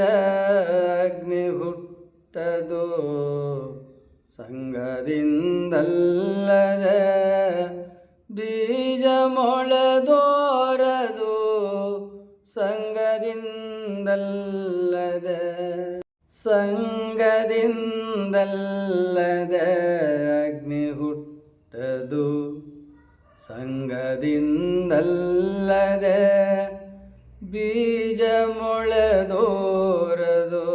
ಅಗ್ನಿ ಹುಟ್ಟದು. ಸಂಗದಿಂದಲ್ಲದ ಬೀಜ ಮೊಳದೋರದು. ಸಂಗದಿಂದಲ್ಲದ ಸಂಗದಿಂದಲ್ಲದ ಅಗ್ನಿ ಹುಟ್ಟದು. ಸಂಗದಿಂದಲ್ಲದ ಬೀಜ ಮೊಳೆದೋರದು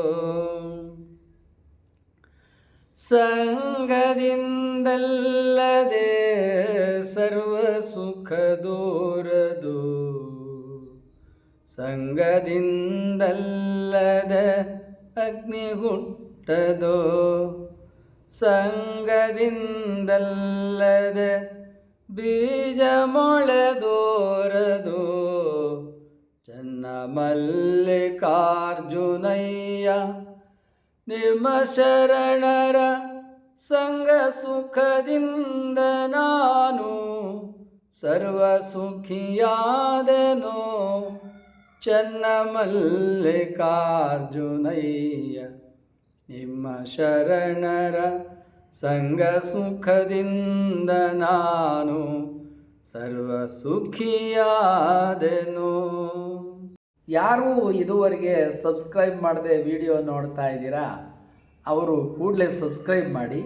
ಸಂಗದಿಂದಲ್ಲದೆ ಸರ್ವ ಸುಖ ದೂರದು ಸಂಗದಿಂದಲ್ಲದೆ ಅಗ್ನಿ ಹುಟ್ಟದೋ ಸಂಗದಿಂದಲ್ಲದ ಬೀಜ ಮೊಳೆದೋರದು ಮಲ್ಲಿಕಾರ್ಜುನಯ್ಯ, ನಿಮ್ಮ ಶರಣರ ಸಂಗ ಸುಖದಿಂದ ನಾನು ಸರ್ವ ಸುಖಿಯಾದೆನೋ ಚೆನ್ನ ಮಲ್ಲಿಕಾರ್ಜುನಯ್ಯ ನಿಮ್ಮ ಶರಣರ ಸಂಗ ಸುಖದಿಂದ ನಾನು ಸರ್ವ ಸುಖಿಯಾದೆನು ಯಾರು ಇದುವರೆಗೆ ಸಬ್ಸ್ಕ್ರೈಬ್ ಮಾಡದೆ ವಿಡಿಯೋ ನೋಡ್ತಾ ಇದ್ದೀರಾ, ಅವರು ಕೂಡಲೇ ಸಬ್ಸ್ಕ್ರೈಬ್ ಮಾಡಿ.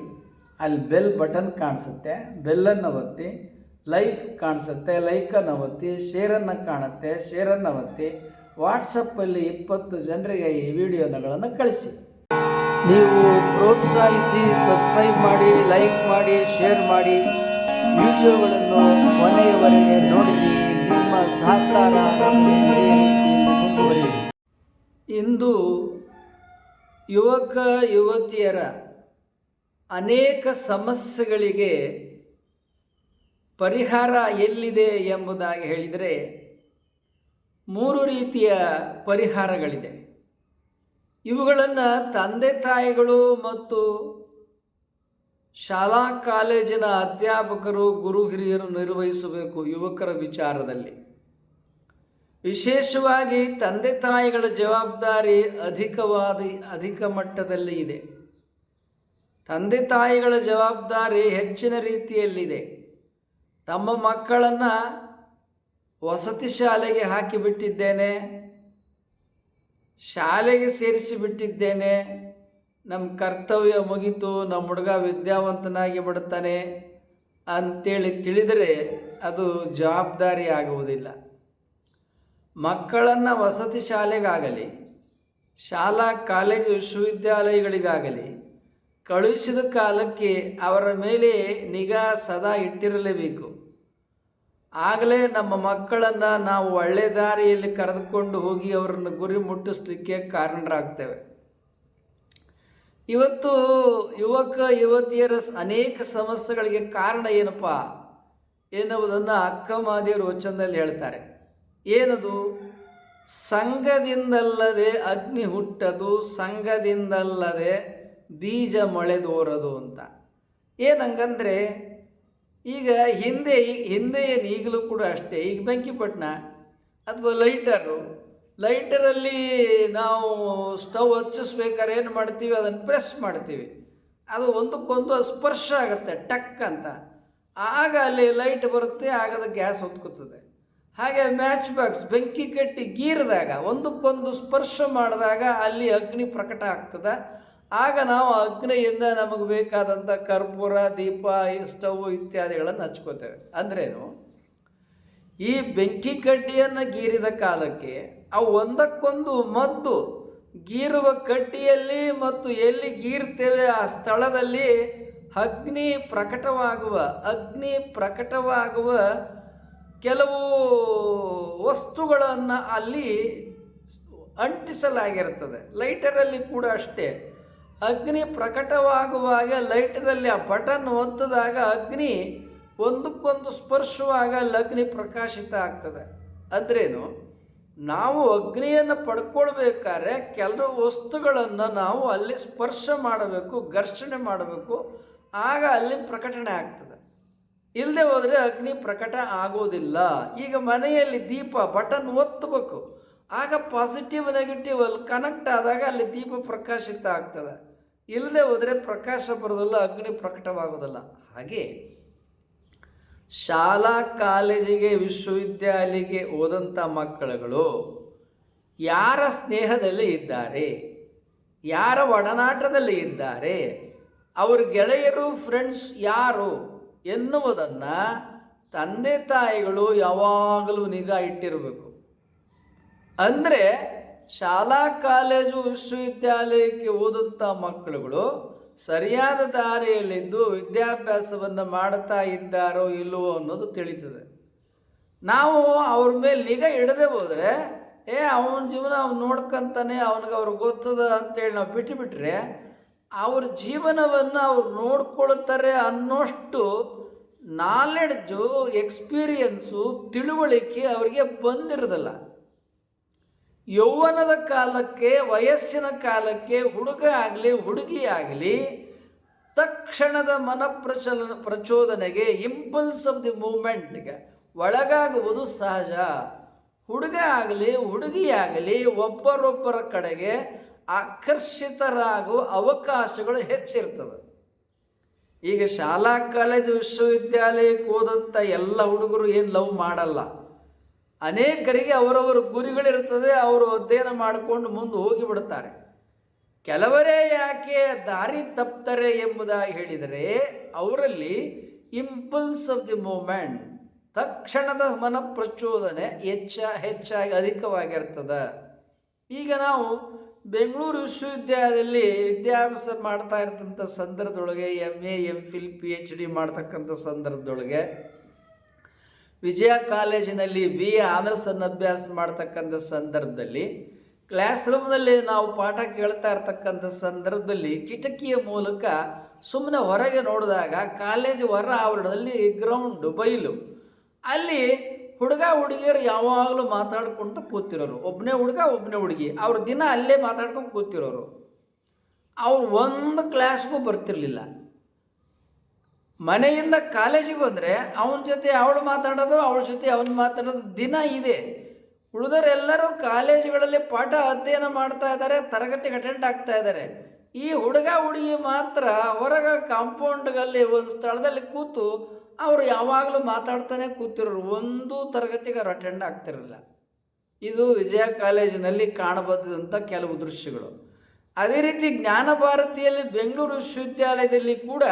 ಅಲ್ಲಿ ಬೆಲ್ ಬಟನ್ ಕಾಣಿಸುತ್ತೆ, ಬೆಲ್ಲನ್ನು ಒತ್ತಿ, ಲೈಕ್ ಕಾಣಿಸುತ್ತೆ, ಲೈಕನ್ನು ಒತ್ತಿ, ಶೇರನ್ನು ಕಾಣುತ್ತೆ, ಶೇರನ್ನು ಒತ್ತಿ, ವಾಟ್ಸಪ್ಪಲ್ಲಿ ಇಪ್ಪತ್ತು ಜನರಿಗೆ ಈ ವಿಡಿಯೋನಗಳನ್ನು ಕಳಿಸಿ. ನೀವು ಪ್ರೋತ್ಸಾಹಿಸಿ, ಸಬ್ಸ್ಕ್ರೈಬ್ ಮಾಡಿ, ಲೈಕ್ ಮಾಡಿ, ಶೇರ್ ಮಾಡಿ. ವಿಡಿಯೋಗಳನ್ನು ಕೊನೆಯವರೆಗೆ ನೋಡಿ ನಿಮ್ಮ ಸಹಕಾರ ನಮಗೆ ಇಂದು ಯುವಕ, ಯುವತಿಯರ ಅನೇಕ ಸಮಸ್ಯೆಗಳಿಗೆ ಪರಿಹಾರ ಎಲ್ಲಿದೆ ಎಂಬುದಾಗಿ ಹೇಳಿದರೆ ಮೂರು ರೀತಿಯ ಪರಿಹಾರಗಳಿದೆ. ಇವುಗಳನ್ನು ತಂದೆ, ತಾಯಿಗಳು ಮತ್ತು ಶಾಲಾ, ಕಾಲೇಜಿನ ಅಧ್ಯಾಪಕರು, ಗುರು, ಹಿರಿಯರು ನಿರ್ವಹಿಸಬೇಕು ಯುವಕರ ವಿಚಾರದಲ್ಲಿ. ವಿಶೇಷವಾಗಿ ತಂದೆ ತಾಯಿಗಳ ಜವಾಬ್ದಾರಿ ಅಧಿಕವಾದ, ಅಧಿಕ ಮಟ್ಟದಲ್ಲಿ ಇದೆ. ತಂದೆ ತಾಯಿಗಳ ಜವಾಬ್ದಾರಿ ಹೆಚ್ಚಿನ ರೀತಿಯಲ್ಲಿದೆ. ತಮ್ಮ ಮಕ್ಕಳನ್ನು ವಸತಿ ಶಾಲೆಗೆ ಹಾಕಿಬಿಟ್ಟಿದ್ದೇನೆ, ಶಾಲೆಗೆ ಸೇರಿಸಿ ಬಿಟ್ಟಿದ್ದೇನೆ ನಮ್ಮ ಕರ್ತವ್ಯ ಮುಗಿತು ನಮ್ಮ ಹುಡುಗ ವಿದ್ಯಾವಂತನಾಗಿ ಬಿಡುತ್ತಾನೆ ಅಂತೇಳಿ ತಿಳಿದರೆ ಅದು ಜವಾಬ್ದಾರಿ ಆಗುವುದಿಲ್ಲ. ಮಕ್ಕಳನ್ನು ವಸತಿ ಶಾಲೆಗಾಗಲಿ, ಶಾಲಾ ಕಾಲೇಜು ವಿಶ್ವವಿದ್ಯಾಲಯಗಳಿಗಾಗಲಿ ಕಳುಹಿಸಿದ ಕಾಲಕ್ಕೆ ಅವರ ಮೇಲೆ ನಿಗಾ ಸದಾ ಇಟ್ಟಿರಲೇಬೇಕು. ಆಗಲೇ ನಮ್ಮ ಮಕ್ಕಳನ್ನು ನಾವು ಒಳ್ಳೆ ದಾರಿಯಲ್ಲಿ ಕರೆದುಕೊಂಡು ಹೋಗಿ ಅವರನ್ನು ಗುರಿ ಮುಟ್ಟಿಸ್ಲಿಕ್ಕೆ ಕಾರಣರಾಗ್ತೇವೆ. ಇವತ್ತು ಯುವಕ, ಯುವತಿಯರ ಅನೇಕ ಸಮಸ್ಯೆಗಳಿಗೆ ಕಾರಣ ಏನಪ್ಪ ಎನ್ನುವುದನ್ನು ಅಕ್ಕ ವಚನದಲ್ಲಿ ಹೇಳ್ತಾರೆ. ಏನದು? ಸಂಘದಿಂದಲ್ಲದೆ ಅಗ್ನಿ ಹುಟ್ಟದು, ಸಂಘದಿಂದಲ್ಲದೆ ಬೀಜ ಮೊಳೆದೋರದು ಅಂತ. ಏನಂಗಂದರೆ, ಈಗ ಹಿಂದೆ ಹಿಂದೆ ಏನು ಈಗಲೂ ಕೂಡ ಅಷ್ಟೇ. ಈಗ ಬೆಂಕಿಪಟ್ಟಣ ಅಥವಾ ಲೈಟರು, ಲೈಟರಲ್ಲಿ ನಾವು ಸ್ಟವ್ ಹಚ್ಚಿಸ್ಬೇಕಾದ್ರೆ ಏನು ಮಾಡ್ತೀವಿ? ಅದನ್ನು ಪ್ರೆಸ್ ಮಾಡ್ತೀವಿ. ಅದು ಒಂದಕ್ಕೊಂದು ಸ್ಪರ್ಶ ಆಗುತ್ತೆ, ಟಕ್ ಅಂತ. ಆಗ ಅಲ್ಲಿ ಲೈಟ್ ಬರುತ್ತೆ, ಆಗ ಅದು ಗ್ಯಾಸ್ ಹೊತ್ಕೋತದೆ. ಹಾಗೆ ಮ್ಯಾಚ್ ಬಾಕ್ಸ್ ಬೆಂಕಿ ಕಟ್ಟಿ ಗೀರಿದಾಗ, ಒಂದಕ್ಕೊಂದು ಸ್ಪರ್ಶ ಮಾಡಿದಾಗ ಅಲ್ಲಿ ಅಗ್ನಿ ಪ್ರಕಟ ಆಗ್ತದೆ. ಆಗ ನಾವು ಅಗ್ನಿಯಿಂದ ನಮಗೆ ಬೇಕಾದಂಥ ಕರ್ಪೂರ, ದೀಪ ಸ್ಟವ್ ಇತ್ಯಾದಿಗಳನ್ನು ಹಚ್ಕೋತೇವೆ. ಅಂದ್ರೇನು? ಈ ಬೆಂಕಿ ಕಡ್ಡಿಯನ್ನು ಗೀರಿದ ಕಾಲಕ್ಕೆ ಅವು ಒಂದಕ್ಕೊಂದು ಮದ್ದು ಗೀರುವ ಕಟ್ಟಿಯಲ್ಲಿ ಮತ್ತು ಎಲ್ಲಿ ಗೀರ್ತೇವೆ ಆ ಸ್ಥಳದಲ್ಲಿ ಅಗ್ನಿ ಪ್ರಕಟವಾಗುವ ಅಗ್ನಿ ಪ್ರಕಟವಾಗುವ ಕೆಲವು ವಸ್ತುಗಳನ್ನು ಅಲ್ಲಿ ಅಂಟಿಸಲಾಗಿರ್ತದೆ. ಲೈಟರಲ್ಲಿ ಕೂಡ ಅಷ್ಟೇ. ಅಗ್ನಿ ಪ್ರಕಟವಾಗುವಾಗ, ಲೈಟರಲ್ಲಿ ಆ ಬಟನ್ ಒತ್ತದಾಗ ಅಗ್ನಿ ಒಂದಕ್ಕೊಂದು ಸ್ಪರ್ಶವಾಗ ಅಗ್ನಿ ಪ್ರಕಾಶಿತ ಆಗ್ತದೆ. ಅಂದ್ರೇನು? ನಾವು ಅಗ್ನಿಯನ್ನು ಪಡ್ಕೊಳ್ಬೇಕಾದ್ರೆ ಕೆಲವು ವಸ್ತುಗಳನ್ನು ನಾವು ಅಲ್ಲಿ ಸ್ಪರ್ಶ ಮಾಡಬೇಕು, ಘರ್ಷಣೆ ಮಾಡಬೇಕು, ಆಗ ಅಲ್ಲಿ ಪ್ರಕಟಣೆ ಆಗ್ತದೆ. ಇಲ್ಲದೆ ಹೋದರೆ ಅಗ್ನಿ ಪ್ರಕಟ ಆಗೋದಿಲ್ಲ. ಈಗ ಮನೆಯಲ್ಲಿ ದೀಪ, ಬಟನ್ ಒತ್ತಬೇಕು. ಆಗ ಪಾಸಿಟಿವ್ ನೆಗೆಟಿವ್ ಅಲ್ಲಿ ಕನೆಕ್ಟ್ ಆದಾಗ ಅಲ್ಲಿ ದೀಪ ಪ್ರಕಾಶಿತ ಆಗ್ತದೆ. ಇಲ್ಲದೆ ಹೋದರೆ ಪ್ರಕಾಶ ಬರೋದಿಲ್ಲ, ಅಗ್ನಿ ಪ್ರಕಟವಾಗೋದಿಲ್ಲ. ಹಾಗೆ ಶಾಲಾ, ಕಾಲೇಜಿಗೆ, ವಿಶ್ವವಿದ್ಯಾಲಯಕ್ಕೆ ಹೋದಂಥ ಮಕ್ಕಳುಗಳು ಯಾರ ಸ್ನೇಹದಲ್ಲಿ ಇದ್ದಾರೆ, ಯಾರ ಒಡನಾಟದಲ್ಲಿ ಇದ್ದಾರೆ, ಅವ್ರ ಗೆಳೆಯರು ಫ್ರೆಂಡ್ಸ್ ಯಾರು? ಎನ್ನುವುದನ್ನು ತಂದೆ ತಾಯಿಗಳು ಯಾವಾಗಲೂ ನಿಗಾ ಇಟ್ಟಿರಬೇಕು. ಅಂದರೆ ಶಾಲಾ ಕಾಲೇಜು ವಿಶ್ವವಿದ್ಯಾಲಯಕ್ಕೆ ಓದಂಥ ಮಕ್ಕಳುಗಳು ಸರಿಯಾದ ದಾರಿಯಲ್ಲಿದ್ದು ವಿದ್ಯಾಭ್ಯಾಸವನ್ನು ಮಾಡ್ತಾ ಇದ್ದಾರೋ ಇಲ್ಲವೋ ಅನ್ನೋದು ತಿಳಿತದೆ. ನಾವು ಅವ್ರ ಮೇಲೆ ನಿಗಾ ಇಡದೆ ಹೋದರೆ, ಏ, ಅವನ ಜೀವನ ಅವ್ನು ನೋಡ್ಕೊಂತಾನೆ, ಅವನಿಗೆ ಅವ್ರಿಗೆ ಗೊತ್ತದ ಅಂತೇಳಿ ನಾವು ಬಿಟ್ಟುಬಿಟ್ರೆ ಅವ್ರ ಜೀವನವನ್ನು ಅವ್ರು ನೋಡ್ಕೊಳ್ತಾರೆ ಅನ್ನೋಷ್ಟು ನಾಲೆಡ್ಜು ಎಕ್ಸ್ಪೀರಿಯನ್ಸು ತಿಳುವಳಿಕೆ ಅವರಿಗೆ ಬಂದಿರೋದಿಲ್ಲ. ಯೌವನದ ಕಾಲಕ್ಕೆ, ವಯಸ್ಸಿನ ಕಾಲಕ್ಕೆ ಹುಡುಗ ಆಗಲಿ, ಹುಡುಗಿ ಆಗಲಿ, ತಕ್ಷಣದ ಮನ ಪ್ರಚಲನ ಪ್ರಚೋದನೆಗೆ ಇಂಪಲ್ಸ್ ಆಫ್ ದಿ ಮೂಮೆಂಟ್ಗೆ ಒಳಗಾಗುವುದು ಸಹಜ. ಹುಡುಗ ಆಗಲಿ ಹುಡುಗಿಯಾಗಲಿ ಒಬ್ಬರೊಬ್ಬರ ಕಡೆಗೆ ಆಕರ್ಷಿತರಾಗುವ ಅವಕಾಶಗಳು ಹೆಚ್ಚಿರ್ತದೆ. ಈಗ ಶಾಲಾ ಕಾಲೇಜು ವಿಶ್ವವಿದ್ಯಾಲಯಕ್ಕೆ ಹೋದಂಥ ಎಲ್ಲ ಹುಡುಗರು ಏನು ಲವ್ ಮಾಡಲ್ಲ. ಅನೇಕರಿಗೆ ಅವರವರ ಗುರಿಗಳಿರ್ತದೆ ಅವರು ಅಧ್ಯಯನ ಮಾಡಿಕೊಂಡು ಮುಂದೆ ಹೋಗಿಬಿಡ್ತಾರೆ. ಕೆಲವರೇ ಯಾಕೆ ದಾರಿ ತಪ್ತಾರೆ ಎಂಬುದಾಗಿ ಹೇಳಿದರೆ, ಅವರಲ್ಲಿ ಇಂಪಲ್ಸ್ ಆಫ್ ದಿ ಮೂಮೆಂಟ್ ತಕ್ಷಣದ ಮನ ಪ್ರಚೋದನೆ ಹೆಚ್ಚ ಹೆಚ್ಚಾಗಿ ಅಧಿಕವಾಗಿರ್ತದೆ. ಈಗ ನಾವು ಬೆಂಗಳೂರು ವಿಶ್ವವಿದ್ಯಾಲಯದಲ್ಲಿ ವಿದ್ಯಾಭ್ಯಾಸ ಮಾಡ್ತಾ ಇರ್ತಂಥ ಸಂದರ್ಭದೊಳಗೆ M A M Phil, P H D ಮಾಡ್ತಕ್ಕಂಥ ಸಂದರ್ಭದೊಳಗೆ ವಿಜಯ ಕಾಲೇಜಿನಲ್ಲಿ ಬಿ ಎ ಆನರ್ಸನ್ನು ಅಭ್ಯಾಸ ಮಾಡ್ತಕ್ಕಂಥ ಸಂದರ್ಭದಲ್ಲಿ ಕ್ಲಾಸ್ ರೂಮ್ನಲ್ಲಿ ನಾವು ಪಾಠ ಕೇಳ್ತಾ ಇರ್ತಕ್ಕಂಥ ಸಂದರ್ಭದಲ್ಲಿ ಕಿಟಕಿಯ ಮೂಲಕ ಸುಮ್ಮನೆ ಹೊರಗೆ ನೋಡಿದಾಗ ಕಾಲೇಜ್ ಹೊರ ಆವರಣದಲ್ಲಿ ಗ್ರೌಂಡು ಬಯಲು ಅಲ್ಲಿ ಹುಡುಗ ಹುಡುಗಿಯರು ಯಾವಾಗಲೂ ಮಾತಾಡ್ಕೊಂತ ಕೂತಿರೋರು. ಒಬ್ಬನೇ ಹುಡುಗ ಒಬ್ಬನೇ ಹುಡುಗಿ. ಅವ್ರ ದಿನ ಅಲ್ಲೇ ಮಾತಾಡ್ಕೊಂಡು ಕೂತಿರೋರು. ಅವ್ರು ಒಂದು ಕ್ಲಾಸ್ಗೂ ಬರ್ತಿರ್ಲಿಲ್ಲ. ಮನೆಯಿಂದ ಕಾಲೇಜಿಗೆ ಬಂದರೆ ಅವನ ಜೊತೆ ಅವಳು ಮಾತಾಡೋದು, ಅವಳ ಜೊತೆ ಅವನು ಮಾತಾಡೋದು ದಿನ ಇದೆ. ಉಳಿದವರೆಲ್ಲರೂ ಕಾಲೇಜುಗಳಲ್ಲಿ ಪಾಠ ಅಧ್ಯಯನ ಮಾಡ್ತಾ ಇದ್ದಾರೆ ತರಗತಿಗೆ ಅಟೆಂಡ್ ಆಗ್ತಾ ಇದ್ದಾರೆ ಈ ಹುಡುಗ ಹುಡುಗಿ ಮಾತ್ರ ಹೊರಗ ಕಾಂಪೌಂಡ್ಗಲ್ಲಿ ಒಂದು ಸ್ಥಳದಲ್ಲಿ ಕೂತು ಅವರು ಯಾವಾಗಲೂ ಮಾತಾಡ್ತಾನೆ ಕೂತಿರೋರು. ಒಂದು ತರಗತಿಗೆ ಅವ್ರು ಅಟೆಂಡ್ ಆಗ್ತಿರಲಿಲ್ಲ. ಇದು ವಿಜಯ ಕಾಲೇಜಿನಲ್ಲಿ ಕಾಣಬಹುದಂಥ ಕೆಲವು ದೃಶ್ಯಗಳು. ಅದೇ ರೀತಿ ಜ್ಞಾನ ಭಾರತಿಯಲ್ಲಿ ಬೆಂಗಳೂರು ವಿಶ್ವವಿದ್ಯಾಲಯದಲ್ಲಿ ಕೂಡ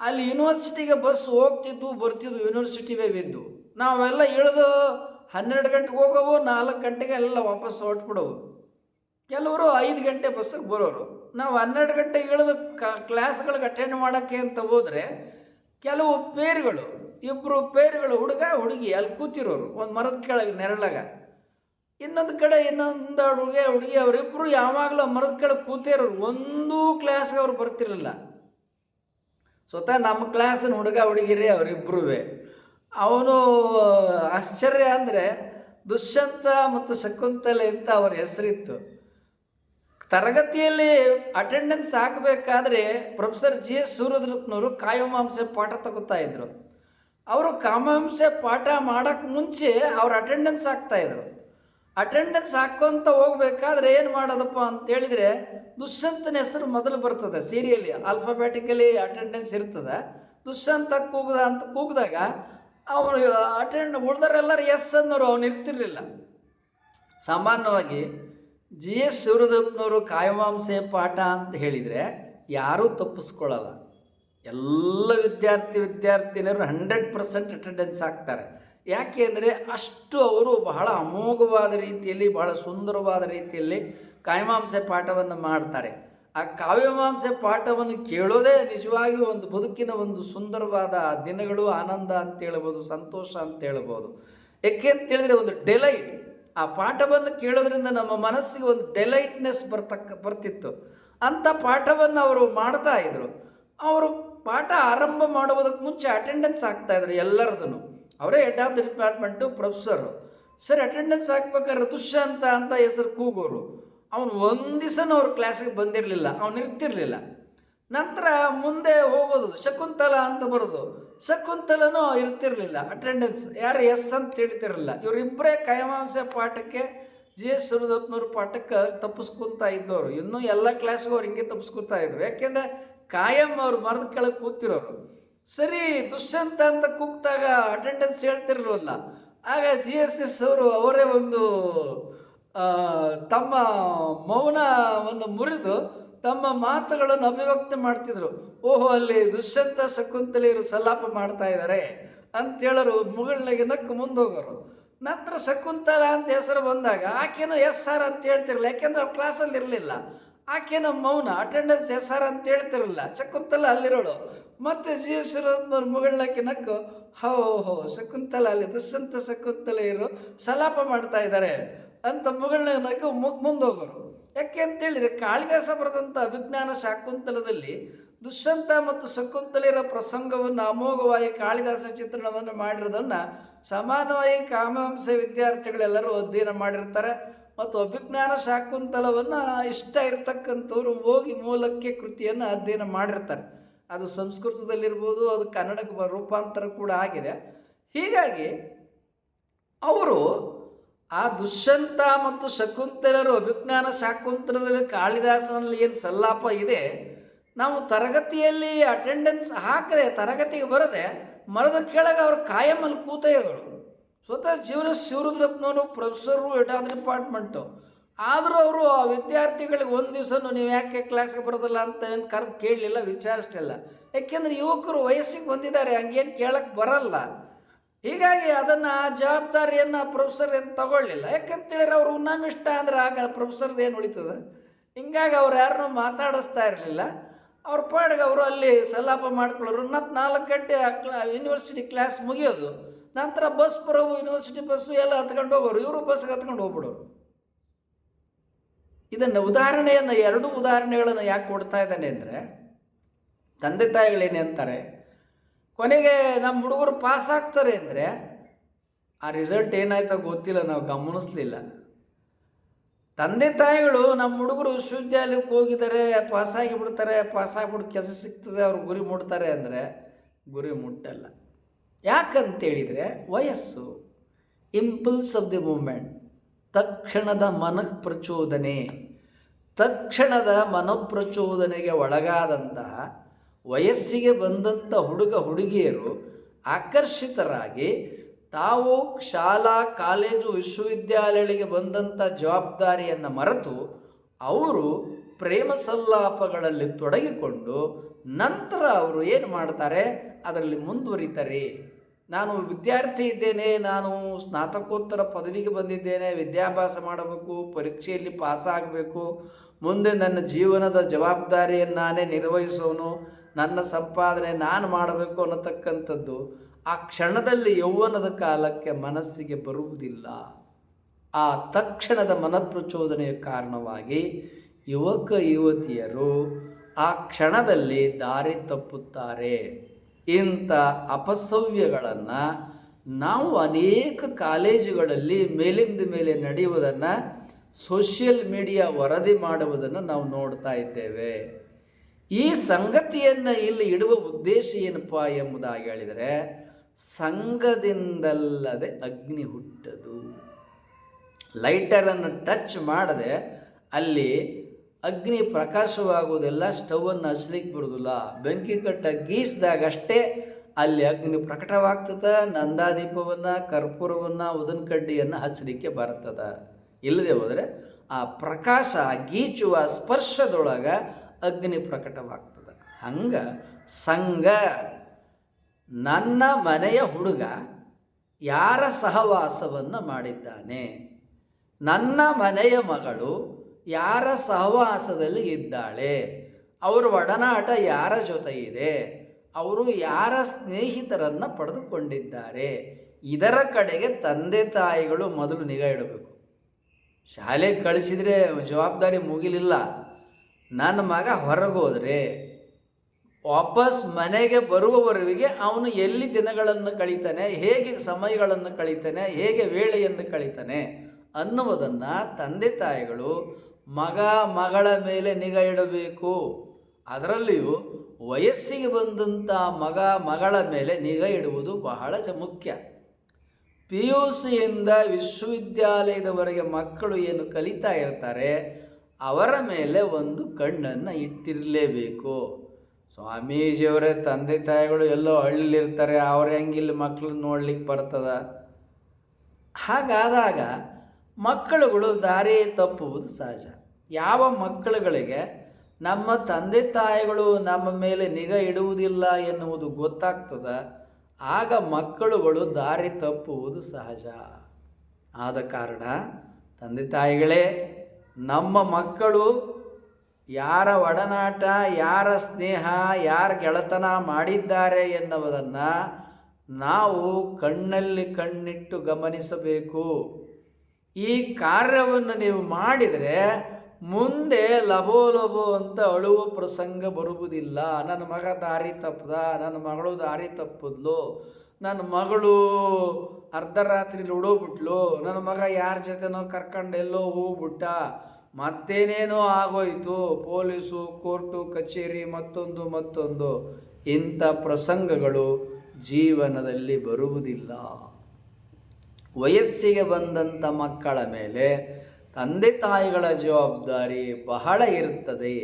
ಅಲ್ಲಿ ಯೂನಿವರ್ಸಿಟಿಗೆ ಬಸ್ ಹೋಗ್ತಿದ್ವು, ಬರ್ತಿದ್ವು ಯೂನಿವರ್ಸಿಟಿ ಬಿದ್ದು. ನಾವೆಲ್ಲ ಇಳಿದು ಹನ್ನೆರಡು ಗಂಟೆಗೆ ಹೋಗೋವು, ನಾಲ್ಕು ಗಂಟೆಗೆ ಎಲ್ಲ ವಾಪಸ್ ಹೊರಟ್ಬಿಡೋವು. ಕೆಲವರು ಐದು ಗಂಟೆ ಬಸ್ಸಿಗೆ ಬರೋರು. ನಾವು ಹನ್ನೆರಡು ಗಂಟೆ ಇಳಿದು ಕ್ಲಾಸ್ಗಳಿಗೆ ಅಟೆಂಡ್ ಮಾಡೋಕ್ಕೆ ಅಂತ ಹೋದರೆ ಕೆಲವು ಪೇರುಗಳು ಇಬ್ಬರು ಪೇರುಗಳು ಹುಡುಗ, ಹುಡುಗಿ, ಅಲ್ಲಿ ಕೂತಿರೋರು, ಒಂದು ಮರದ ಕೆಳಗೆ, ನೆರಳಾಗ. ಇನ್ನೊಂದು ಕಡೆ ಇನ್ನೊಂದು ಹುಡುಗ, ಹುಡುಗಿ ಅವರಿಬ್ಬರು ಯಾವಾಗಲೂ ಮರದ ಕೆಳಗೆ ಕೂತಿರೋರು ಒಂದೂ ಕ್ಲಾಸ್ಗೆ ಅವ್ರು ಬರ್ತಿರಲಿಲ್ಲ. ಸ್ವತಃ ನಮ್ಮ ಕ್ಲಾಸಿನ ಹುಡುಗ, ಹುಡುಗಿರಿ ಅವರಿಬ್ಬರೂ ಅವನು ಆಶ್ಚರ್ಯ ಅಂದರೆ ದುಷ್ಯಂತ ಮತ್ತು ಶಕುಂತಲೆ ಅಂತ ಅವರ ಹೆಸರಿತ್ತು. ತರಗತಿಯಲ್ಲಿ ಅಟೆಂಡೆನ್ಸ್ ಹಾಕಬೇಕಾದ್ರೆ ಪ್ರೊಫೆಸರ್ ಜಿ ಎಸ್ ಸೂರ್ಯದೃಪ್ನವರು ಕಾಯಮಾಂಸೆ ಪಾಠ ತಗೋತಾ ಇದ್ರು. ಅವರು ಕಾಮಾಂಸೆ ಪಾಠ ಮಾಡೋಕ್ಕೆ ಮುಂಚೆ ಅವ್ರು ಅಟೆಂಡೆನ್ಸ್ ಹಾಕ್ತಾಯಿದ್ರು ಅಟೆಂಡೆನ್ಸ್ ಹಾಕ್ಕೊಂತ ಹೋಗ್ಬೇಕಾದ್ರೆ ಏನು ಮಾಡೋದಪ್ಪ ಅಂತ ಹೇಳಿದರೆ ದುಷ್ಯಂತನ ಹೆಸರು ಮೊದಲು ಬರ್ತದೆ ಸೀರಿಯಲ್ಲಿ ಆಲ್ಫಾಬೆಟಿಕಲಿ ಅಟೆಂಡೆನ್ಸ್ ಇರ್ತದೆ. ದುಷ್ಯಂತ ಕೂಗ್ದ ಅಂತ ಕೂಗಿದಾಗ ಅವರು ಅಟೆಂಡ್ ಉಳ್ದರೆಲ್ಲರೂ ಎಸ್ ಅನ್ನೋರು ಅವ್ನು ಇರ್ತಿರ್ಲಿಲ್ಲ. ಸಾಮಾನ್ಯವಾಗಿ ಜಿ ಎಸ್ ಶಿವರುದ್ರಪ್ಪನವರು ಕಾಯಮಾಂಸೆ ಪಾಠ ಅಂತ ಹೇಳಿದರೆ ಯಾರೂ ತಪ್ಪಿಸ್ಕೊಳ್ಳಲ್ಲ. ಎಲ್ಲ ವಿದ್ಯಾರ್ಥಿ ವಿದ್ಯಾರ್ಥಿನಿಯರು ಹಂಡ್ರೆಡ್ ಪರ್ಸೆಂಟ್ ಅಟೆಂಡೆನ್ಸ್ ಆಗ್ತಾರೆ. ಯಾಕೆ ಅಂದರೆ ಅಷ್ಟು ಅವರು ಬಹಳ ಅಮೋಘವಾದ ರೀತಿಯಲ್ಲಿ, ಬಹಳ ಸುಂದರವಾದ ರೀತಿಯಲ್ಲಿ ಕಾಯಮಾಂಸೆ ಪಾಠವನ್ನು ಮಾಡ್ತಾರೆ. ಆ ಕಾವ್ಯಮಾಂಸೆ ಪಾಠವನ್ನು ಕೇಳೋದೇ ನಿಜವಾಗಿಯೂ ಒಂದು ಬದುಕಿನ ಒಂದು ಸುಂದರವಾದ ದಿನಗಳು, ಆನಂದ ಅಂತ ಹೇಳ್ಬೋದು, ಸಂತೋಷ ಅಂತ ಹೇಳ್ಬೋದು. ಯಾಕೆ ಅಂತ ಹೇಳಿದ್ರೆ ಒಂದು ಡೆಲೈಟ್ ಆ ಪಾಠವನ್ನು ಕೇಳೋದ್ರಿಂದ ನಮ್ಮ ಮನಸ್ಸಿಗೆ ಒಂದು ಡೆಲೈಟ್ನೆಸ್ ಬರ್ತಕ್ಕ, ಬರ್ತಿತ್ತು. ಅಂಥ ಪಾಠವನ್ನು ಅವರು ಮಾಡ್ತಾ ಇದ್ರು. ಅವರು ಪಾಠ ಆರಂಭ ಮಾಡುವುದಕ್ಕೆ ಮುಂಚೆ ಅಟೆಂಡೆನ್ಸ್ ಆಗ್ತಾಯಿದ್ರು ಎಲ್ಲರದೂ ಅವರೇ head of the department professor sir attendance ಹಾಕ್ಬೇಕಾದ್ರೆ Dushyanta ಅಂತ ಹೆಸರು ಕೂಗೋರು. ಅವನು ಒಂದು ದಿವಸನೂ ಅವ್ರ ಕ್ಲಾಸಿಗೆ ಬಂದಿರಲಿಲ್ಲ, ಅವನು ಇರ್ತಿರಲಿಲ್ಲ. ನಂತರ ಮುಂದೆ ಹೋಗೋದು ಶಕುಂತಲ ಅಂತ ಬರೋದು. ಶಕುಂತಲನೂ ಇರ್ತಿರಲಿಲ್ಲ ಅಟೆಂಡೆನ್ಸ್ ಯಾರು ಎಸ್ ಅಂತ ತಿಳಿತಿರಲಿಲ್ಲ. ಇವರಿಬ್ಬರೇ ಕೈಮಾಂಸ ಪಾಠಕ್ಕೆ ಜಿ ಎಸ್ ಸುರದಪ್ಪನವ್ರ ಪಾಠಕ್ಕೆ ತಪ್ಪಿಸ್ಕೊಂತ ಇದ್ದವರು. ಇನ್ನೂ ಎಲ್ಲ ಕ್ಲಾಸ್ಗೂ ಅವ್ರು ಹಿಂಗೆ ತಪ್ಪಿಸ್ಕೊತಾ ಇದ್ರು. ಯಾಕೆಂದರೆ ಕಾಯಂ ಅವ್ರು ಮರದ ಕೆಳಗೆ ಕೂತಿರೋರು. ಸರಿ, ದುಷ್ಯಂತ ಅಂತ ಕೂಗ್ತಾಗ ಅಟೆಂಡೆನ್ಸ್ ಹೇಳ್ತಿರ್ಲಿಲ್ಲ. ಆಗ ಜಿ ಎಸ್ ಎಸ್ ಅವರು ಅವರೇ ಒಂದು ತಮ್ಮ ಮೌನವನ್ನು ಮುರಿದು ತಮ್ಮ ಮಾತುಗಳನ್ನು ಅಭಿವ್ಯಕ್ತಿ ಮಾಡ್ತಿದ್ರು. ಓಹೋ, ಅಲ್ಲಿ ದುಷ್ಯಂತ ಶಕುಂತಲೆಯರು ಸಲಾಪ ಮಾಡ್ತಾ ಇದ್ದಾರೆ ಅಂತೇಳರು ಮುಗಳನಾಗೆ ನಕ್ಕು ಮುಂದೋಗೋರು. ನಂತರ ಶಕುಂತಲ ಅಂತ ಹೆಸರು ಬಂದಾಗ, ಆಕೆನೂ ಎಸ್ ಆರ್ ಅಂತ ಹೇಳ್ತಿರಲಿಲ್ಲ, ಯಾಕೆಂದ್ರೆ ಅವ್ರು ಕ್ಲಾಸಲ್ಲಿ ಇರಲಿಲ್ಲ. ಆಕೆನ ಮೌನ ಅಟೆಂಡೆನ್ಸ್ ಎಸ್ ಆರ್ ಅಂತ ಹೇಳ್ತಿರಲಿಲ್ಲ. ಶಕುಂತಲ ಅಲ್ಲಿರೋಳು. ಮತ್ತೆ ಜಿ ಎಸ್ ಮುಗಳನಾಕೆ ನಕ್ಕು, ಹೋ ಹೋ ಶಕುಂತಲ ಅಲ್ಲಿ ದುಷ್ಯಂತ ಶಕುಂತಲೆಯರು ಸಲಾಪ ಮಾಡ್ತಾ ಇದ್ದಾರೆ. ಅಂತ ಮುಗಳನ್ನ ಮುಖ ಮುಗ್ ಮುಂದೋಗೋರು. ಯಾಕೆ ಅಂತೇಳಿದರೆ ಕಾಳಿದಾಸ ಬರೆದಂಥ ಅಭಿಜ್ಞಾನ ಶಾಕುಂತಲದಲ್ಲಿ ದುಷ್ಯಂತ ಮತ್ತು ಶಕುಂತಲೆಯರ ಪ್ರಸಂಗವನ್ನು ಅಮೋಘವಾಗಿ ಕಾಳಿದಾಸ ಚಿತ್ರಣವನ್ನು ಮಾಡಿರೋದನ್ನು ಸಮಾನವಾಗಿ ಕಾಮಹಂಸ ವಿದ್ಯಾರ್ಥಿಗಳೆಲ್ಲರೂ ಅಧ್ಯಯನ ಮಾಡಿರ್ತಾರೆ. ಮತ್ತು ಅಭಿಜ್ಞಾನ ಶಾಕುಂತಲವನ್ನು ಇಷ್ಟ ಇರ್ತಕ್ಕಂಥವ್ರು ಹೋಗಿ ಮೂಲಕ್ಕೆ ಕೃತಿಯನ್ನು ಅಧ್ಯಯನ ಮಾಡಿರ್ತಾರೆ. ಅದು ಸಂಸ್ಕೃತದಲ್ಲಿರ್ಬೋದು, ಅದು ಕನ್ನಡಕ್ಕೆ ರೂಪಾಂತರ ಕೂಡ ಆಗಿದೆ. ಹೀಗಾಗಿ ಅವರು ಆ ದುಷ್ಯಂತ ಮತ್ತು ಶಕುಂತಲರು ಅಭಿಜ್ಞಾನ ಶಾಕುಂತಲದಲ್ಲಿ ಕಾಳಿದಾಸನಲ್ಲಿ ಏನು ಸಲ್ಲಾಪ ಇದೆ? ನಾವು ತರಗತಿಯಲ್ಲಿ ಅಟೆಂಡೆನ್ಸ್ ಹಾಕದೆ ತರಗತಿಗೆ ಬರದೆ ಮರದ ಕೆಳಗೆ ಅವರು ಕಾಯಮಲ್ಲಿ ಕೂತ ಇರೋರು. ಸ್ವತಃ ಜೀವನ ಶಿವರುದ್ರಪ್ಪನವರು ಪ್ರೊಫೆಸರು ಎಟಾದ ಡಿಪಾರ್ಟ್ಮೆಂಟು ಆದರೂ ಅವರು ಆ ವಿದ್ಯಾರ್ಥಿಗಳಿಗೆ ಒಂದು ದಿವಸನೂ ನೀವು ಯಾಕೆ ಕ್ಲಾಸ್ಗೆ ಬರೋದಿಲ್ಲ ಅಂತ ಏನು ಕರೆದು ಕೇಳಲಿಲ್ಲ, ವಿಚಾರಿಸಲಿಲ್ಲ. ಯಾಕೆಂದರೆ ಯುವಕರು ವಯಸ್ಸಿಗೆ ಬಂದಿದ್ದಾರೆ, ಹಂಗೇನು ಕೇಳಕ್ಕೆ ಬರಲ್ಲ. ಹೀಗಾಗಿ ಅದನ್ನು ಆ ಜವಾಬ್ದಾರಿಯನ್ನು ಪ್ರೊಫೆಸರ್ ಏನು ತಗೊಳ್ಳಿಲ್ಲ. ಯಾಕಂತೇಳಿದ್ರೆ ಅವ್ರು ಇಷ್ಟ ಅಂದ್ರೆ ಆಗ ಪ್ರೊಫೆಸರ್ದು ಏನು ಉಳಿತದೆ? ಹಿಂಗಾಗಿ ಅವ್ರು ಯಾರನ್ನೂ ಮಾತಾಡಿಸ್ತಾ ಇರಲಿಲ್ಲ. ಅವ್ರ ಪಾಡಿಗೆ ಅವರು ಅಲ್ಲಿ ಸಲಾಪ ಮಾಡ್ಕೊಳ್ಳೋರು. ಮತ್ತು ನಾಲ್ಕು ಗಂಟೆ ಕ್ಲಾ ಯೂನಿವರ್ಸಿಟಿ ಕ್ಲಾಸ್ ಮುಗಿಯೋದು. ನಂತರ ಬಸ್ ಬರೋವು ಯೂನಿವರ್ಸಿಟಿ ಬಸ್ಸು ಎಲ್ಲ ಹತ್ಕೊಂಡು ಹೋಗೋರು. ಇವರು ಬಸ್ಗೆ ಹತ್ಕೊಂಡು ಹೋಗ್ಬಿಡೋರು. ಇದನ್ನು ಉದಾಹರಣೆಯನ್ನು, ಎರಡು ಉದಾಹರಣೆಗಳನ್ನು ಯಾಕೆ ಕೊಡ್ತಾ ಇದ್ದಾನೆ ಅಂದರೆ, ತಂದೆ ತಾಯಿಗಳೇನೆ ಅಂತಾರೆ ಕೊನೆಗೆ ನಮ್ಮ ಹುಡುಗರು ಪಾಸ್ ಆಗ್ತಾರೆ ಅಂದರೆ ಆ ರಿಸಲ್ಟ್ ಏನಾಯ್ತೋ ಗೊತ್ತಿಲ್ಲ, ನಾವು ಗಮನಿಸ್ಲಿಲ್ಲ. ತಂದೆ ತಾಯಿಗಳು ನಮ್ಮ ಹುಡುಗರು ವಿಶ್ವವಿದ್ಯಾಲಯಕ್ಕೆ ಹೋಗಿದ್ದಾರೆ ಪಾಸಾಗಿ ಪಾಸ್ ಆಗಿಬಿಟ್ಟು ಕೆಲಸ ಸಿಗ್ತದೆ, ಅವ್ರು ಗುರಿ ಮುಟ್ತಾರೆ ಅಂದರೆ ಗುರಿ ಮುಟ್ಟಲ್ಲ. ಯಾಕಂತೇಳಿದರೆ ವಯಸ್ಸು ಇಂಪಲ್ಸ್ ಆಫ್ ದಿ ಮೂಮೆಂಟ್ ತಕ್ಷಣದ ಮನಃ ಪ್ರಚೋದನೆ ತಕ್ಷಣದ ಮನಃಪ್ರಚೋದನೆಗೆ ಒಳಗಾದಂತಹ ವಯಸ್ಸಿಗೆ ಬಂದಂಥ ಹುಡುಗ ಹುಡುಗಿಯರು ಆಕರ್ಷಿತರಾಗಿ ತಾವು ಶಾಲಾ, ಕಾಲೇಜು, ವಿಶ್ವವಿದ್ಯಾಲಯಗಳಿಗೆ ಬಂದಂಥ ಜವಾಬ್ದಾರಿಯನ್ನು ಮರೆತು ಅವರು ಪ್ರೇಮ ಸಲ್ಲಾಪಗಳಲ್ಲಿ ತೊಡಗಿಕೊಂಡು ನಂತರ ಅವರು ಏನು ಮಾಡ್ತಾರೆ? ಅದರಲ್ಲಿ ಮುಂದುವರಿತಾರೆ. ನಾನು ವಿದ್ಯಾರ್ಥಿ ಇದ್ದೇನೆ, ನಾನು ಸ್ನಾತಕೋತ್ತರ ಪದವಿಗೆ ಬಂದಿದ್ದೇನೆ, ವಿದ್ಯಾಭ್ಯಾಸ ಮಾಡಬೇಕು, ಪರೀಕ್ಷೆಯಲ್ಲಿ ಪಾಸಾಗಬೇಕು, ಮುಂದೆ ನನ್ನ ಜೀವನದ ಜವಾಬ್ದಾರಿಯನ್ನು ನಾನೇ ನಿರ್ವಹಿಸೋನು ನನ್ನ ಸಂಪಾದನೆ ನಾನು ಮಾಡಬೇಕು ಅನ್ನತಕ್ಕಂಥದ್ದು ಆ ಕ್ಷಣದಲ್ಲಿ ಯೌವನದ ಕಾಲಕ್ಕೆ ಮನಸ್ಸಿಗೆ ಬರುವುದಿಲ್ಲ. ಆ ತಕ್ಷಣದ ಮನಪ್ರಚೋದನೆಯ ಕಾರಣವಾಗಿ ಯುವಕ ಯುವತಿಯರು ಆ ಕ್ಷಣದಲ್ಲಿ ದಾರಿ ತಪ್ಪುತ್ತಾರೆ. ಇಂಥ ಅಪಸವ್ಯಗಳನ್ನು ನಾವು ಅನೇಕ ಕಾಲೇಜುಗಳಲ್ಲಿ ಮೇಲಿಂದ ಮೇಲೆ ನಡೆಯುವುದನ್ನು ಸೋಷಿಯಲ್ ಮೀಡಿಯಾ ವರದಿ ಮಾಡುವುದನ್ನು ನಾವು ನೋಡ್ತಾ ಇದ್ದೇವೆ. ಈ ಸಂಗತಿಯನ್ನು ಇಲ್ಲಿ ಇಡುವ ಉದ್ದೇಶ ಏನಪ್ಪ ಎಂಬುದಾಗಿ ಹೇಳಿದರೆ, ಸಂಘದಿಂದಲ್ಲದೆ ಅಗ್ನಿ ಹುಟ್ಟದು. ಲೈಟರನ್ನು ಟಚ್ ಮಾಡದೆ ಅಲ್ಲಿ ಅಗ್ನಿ ಪ್ರಕಾಶವಾಗುವುದೆಲ್ಲ ಸ್ಟವನ್ನು ಹಚ್ಲಿಕ್ಕೆ ಬರುವುದಿಲ್ಲ ಬೆಂಕಿ ಕಟ್ಟ ಗೀಸಿದಾಗಷ್ಟೇ ಅಲ್ಲಿ ಅಗ್ನಿ ಪ್ರಕಟವಾಗ್ತದೆ, ನಂದಾದೀಪವನ್ನು, ಕರ್ಪೂರವನ್ನು ಉದನ್ ಕಡ್ಡಿಯನ್ನು ಹಚ್ಚಲಿಕ್ಕೆ ಬರ್ತದೆ. ಇಲ್ಲದೆ ಹೋದರೆ ಆ ಪ್ರಕಾಶ ಗೀಚುವ ಸ್ಪರ್ಶದೊಳಗೆ ಅಗ್ನಿ ಪ್ರಕಟವಾಗ್ತದೆ. ಹಂಗೆ ಸಂಘ ನನ್ನ ಮನೆಯ ಹುಡುಗ ಯಾರ ಸಹವಾಸವನ್ನು ಮಾಡಿದ್ದಾನೆ? ನನ್ನ ಮನೆಯ ಮಗಳು ಯಾರ ಸಹವಾಸದಲ್ಲಿ ಇದ್ದಾಳೆ? ಅವರ ಒಡನಾಟ ಯಾರ ಜೊತೆ ಇದೆ ಅವರು ಯಾರ ಸ್ನೇಹಿತರನ್ನು ಪಡೆದುಕೊಂಡಿದ್ದಾರೆ? ಇದರ ಕಡೆಗೆ ತಂದೆ ತಾಯಿಗಳು ಮೊದಲು ನಿಗಾ ಇಡಬೇಕು. ಶಾಲೆಗೆ ಕಳಿಸಿದರೆ ಜವಾಬ್ದಾರಿ ಮುಗಿಲಿಲ್ಲ. ನನ್ನ ಮಗ ಹೊರಗೋದ್ರೆ ವಾಪಸ್ ಮನೆಗೆ ಬರುವವರೆಗೆ ಅವನು ಎಲ್ಲಿ ದಿನಗಳನ್ನು ಕಳೀತಾನೆ, ಹೇಗೆ ಸಮಯಗಳನ್ನು ಕಳೀತಾನೆ, ಹೇಗೆ ವೇಳೆಯನ್ನು ಕಳೀತಾನೆ ಅನ್ನುವುದನ್ನು ತಂದೆ ತಾಯಿಗಳು ಮಗ ಮಗಳ ಮೇಲೆ ನಿಗಾ ಇಡಬೇಕು. ಅದರಲ್ಲಿಯೂ ವಯಸ್ಸಿಗೆ ಬಂದಂಥ ಮಗ ಮಗಳ ಮೇಲೆ ನಿಗಾ ಇಡುವುದು ಬಹಳ ಮುಖ್ಯ. ಪಿ ಯು ಸಿಯಿಂದ ವಿಶ್ವವಿದ್ಯಾಲಯದವರೆಗೆ ಮಕ್ಕಳು ಏನು ಕಲಿತಾ ಇರ್ತಾರೆ ಅವರ ಮೇಲೆ ಒಂದು ಕಣ್ಣನ್ನು ಇಟ್ಟಿರಲೇಬೇಕು. ಸ್ವಾಮೀಜಿಯವರೇ, ತಂದೆ ತಾಯಿಗಳು ಎಲ್ಲೋ ಹಳ್ಳಿಲಿರ್ತಾರೆ, ಅವ್ರು ಹೆಂಗಿಲ್ಲಿ ಮಕ್ಕಳು ನೋಡ್ಲಿಕ್ಕೆ ಬರ್ತದ? ಹಾಗಾದಾಗ ಮಕ್ಕಳುಗಳು ದಾರಿ ತಪ್ಪುವುದು ಸಹಜ. ಯಾವ ಮಕ್ಕಳುಗಳಿಗೆ ನಮ್ಮ ತಂದೆ ತಾಯಿಗಳು ನಮ್ಮ ಮೇಲೆ ನಿಗಾ ಇಡುವುದಿಲ್ಲ ಎನ್ನುವುದು ಗೊತ್ತಾಗ್ತದ, ಆಗ ಮಕ್ಕಳುಗಳು ದಾರಿ ತಪ್ಪುವುದು ಸಹಜ. ಆದ ಕಾರಣ ತಂದೆ ತಾಯಿಗಳೇ ನಮ್ಮ ಮಕ್ಕಳು ಯಾರ ಒಡನಾಟ, ಯಾರ ಸ್ನೇಹ, ಯಾರ ಗೆಳೆತನ ಮಾಡಿದ್ದಾರೆ ಎನ್ನುವುದನ್ನು ನಾವು ಕಣ್ಣಲ್ಲಿ ಕಣ್ಣಿಟ್ಟು ಗಮನಿಸಬೇಕು. ಈ ಕಾರ್ಯವನ್ನು ನೀವು ಮಾಡಿದರೆ ಮುಂದೆ ಲಬೋ ಲಭೋ ಅಂತ ಅಳುವ ಪ್ರಸಂಗ ಬರುವುದಿಲ್ಲ. ನನ್ನ ಮಗ ದಾರಿ ತಪ್ಪದ, ನನ್ನ ಮಗಳು ದಾರಿ ತಪ್ಪದ್ಲು, ನನ್ನ ಮಗಳು ಅರ್ಧರಾತ್ರಿ ಉಡೋಗ್ಬಿಟ್ಲು ನನ್ನ ಮಗ ಯಾರ ಜೊತೆನೋ ಕರ್ಕೊಂಡು ಎಲ್ಲೋ ಹೋಗ್ಬಿಟ್ಟ ಮತ್ತೇನೇನೋ ಆಗೋಯಿತು, ಪೊಲೀಸು, ಕೋರ್ಟು, ಕಚೇರಿ, ಮತ್ತೊಂದು ಮತ್ತೊಂದು. ಇಂಥ ಪ್ರಸಂಗಗಳು ಜೀವನದಲ್ಲಿ ಬರುವುದಿಲ್ಲ. ವಯಸ್ಸಿಗೆ ಬಂದಂಥ ಮಕ್ಕಳ ಮೇಲೆ ತಂದೆ ತಾಯಿಗಳ ಜವಾಬ್ದಾರಿ ಬಹಳ ಇರುತ್ತದೆ